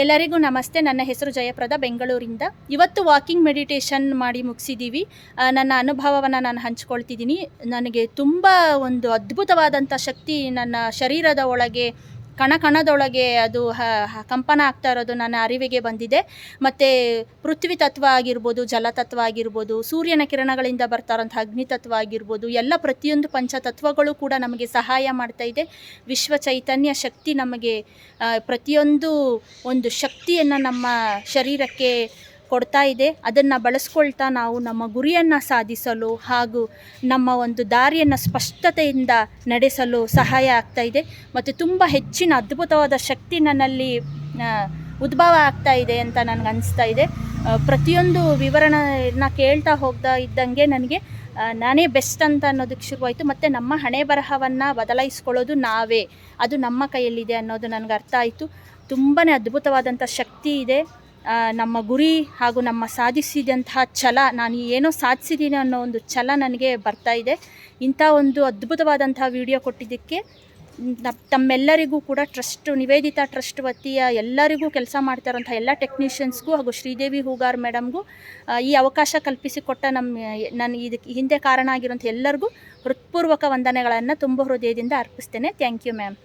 ಎಲ್ಲರಿಗೂ ನಮಸ್ತೆ. ನನ್ನ ಹೆಸರು ಜಯಪ್ರದ, ಬೆಂಗಳೂರಿಂದ. ಇವತ್ತು ವಾಕಿಂಗ್ ಮೆಡಿಟೇಷನ್ ಮಾಡಿ ಮುಗಿಸಿದ್ದೀವಿ ನನ್ನ ಅನುಭವವನ್ನು ನಾನು ಹಂಚ್ಕೊಳ್ತಿದ್ದೀನಿ. ನನಗೆ ತುಂಬ ಒಂದು ಅದ್ಭುತವಾದಂಥ ಶಕ್ತಿ ನನ್ನ ಶರೀರದ ಒಳಗೆ ಕಣ ಕಣದೊಳಗೆ ಅದು ಕಂಪನ ಆಗ್ತಾ ಇರೋದು ನನ್ನ ಅರಿವಿಗೆ ಬಂದಿದೆ. ಮತ್ತು ಪೃಥ್ವಿ ತತ್ವ ಆಗಿರ್ಬೋದು ಜಲತತ್ವ ಆಗಿರ್ಬೋದು, ಸೂರ್ಯನ ಕಿರಣಗಳಿಂದ ಬರ್ತಾ ಇರೋಂಥ ಅಗ್ನಿ ತತ್ವ ಆಗಿರ್ಬೋದು, ಎಲ್ಲ ಪ್ರತಿಯೊಂದು ಪಂಚತತ್ವಗಳು ಕೂಡ ನಮಗೆ ಸಹಾಯ ಮಾಡ್ತಾ ಇದೆ. ವಿಶ್ವ ಚೈತನ್ಯ ಶಕ್ತಿ ನಮಗೆ ಪ್ರತಿಯೊಂದು ಒಂದು ಶಕ್ತಿಯನ್ನು ನಮ್ಮ ಶರೀರಕ್ಕೆ ಕೊಡ್ತಾ ಇದೆ. ಅದನ್ನು ಬಳಸ್ಕೊಳ್ತಾ ನಾವು ನಮ್ಮ ಗುರಿಯನ್ನು ಸಾಧಿಸಲು ಹಾಗೂ ನಮ್ಮ ಒಂದು ದಾರಿಯನ್ನು ಸ್ಪಷ್ಟತೆಯಿಂದ ನಡೆಸಲು ಸಹಾಯ ಆಗ್ತಾ ಇದೆ. ಮತ್ತು ತುಂಬ ಹೆಚ್ಚಿನ ಅದ್ಭುತವಾದ ಶಕ್ತಿ ನನ್ನಲ್ಲಿ ಉದ್ಭವ ಆಗ್ತಾ ಇದೆ ಅಂತ ನನಗೆ ಅನಿಸ್ತಾ ಇದೆ. ಪ್ರತಿಯೊಂದು ವಿವರಣೆನ ಕೇಳ್ತಾ ಹೋಗ್ತಾ ಇದ್ದಂಗೆ ನನಗೆ ನಾನೇ ಬೆಸ್ಟ್ ಅಂತ ಅನ್ನೋದಕ್ಕೆ ಶುರುವಾಯಿತು. ಮತ್ತು ನಮ್ಮ ಹಣೆ ಬರಹವನ್ನು ಬದಲಾಯಿಸ್ಕೊಳ್ಳೋದು ನಾವೇ. ಅದು ನಮ್ಮ ಕೈಯಲ್ಲಿದೆ ಅನ್ನೋದು ನನಗೆ ಅರ್ಥ ಆಯಿತು. ತುಂಬಾ ಅದ್ಭುತವಾದಂಥ ಶಕ್ತಿ ಇದೆ. ನಮ್ಮ ಗುರಿ ಹಾಗೂ ನಮ್ಮ ಸಾಧಿಸಿದಂತಹ ಛಲ, ನಾನು ಏನೋ ಸಾಧಿಸಿದ್ದೀನಿ ಅನ್ನೋ ಒಂದು ಛಲ ನನಗೆ ಬರ್ತಾ ಇದೆ. ಇಂಥ ಒಂದು ಅದ್ಭುತವಾದಂತಹ ವಿಡಿಯೋ ಕೊಟ್ಟಿದ್ದಕ್ಕೆ ತಮ್ಮೆಲ್ಲರಿಗೂ ಕೂಡ ಟ್ರಸ್ಟ್ ನಿವೇದಿತಾ ಟ್ರಸ್ಟ್ ವತಿಯ ಎಲ್ಲರಿಗೂ ಕೆಲಸ ಮಾಡ್ತಾ ಇರೋಂಥ ಎಲ್ಲ ಟೆಕ್ನಿಷಿಯನ್ಸ್ಗೂ ಹಾಗೂ ಶ್ರೀದೇವಿ ಹೂಗಾರ್ ಮೇಡಮ್ಗೂ ಈ ಅವಕಾಶ ಕಲ್ಪಿಸಿಕೊಟ್ಟ ನಮ್ಮ ನಾನು ಇದಕ್ಕೆ ಹಿಂದೆ ಕಾರಣ ಆಗಿರೋಂಥ ಎಲ್ಲರಿಗೂ ಹೃತ್ಪೂರ್ವಕ ವಂದನೆಗಳನ್ನು ತುಂಬ ಹೃದಯದಿಂದ ಅರ್ಪಿಸ್ತೇನೆ. Thank you ma'am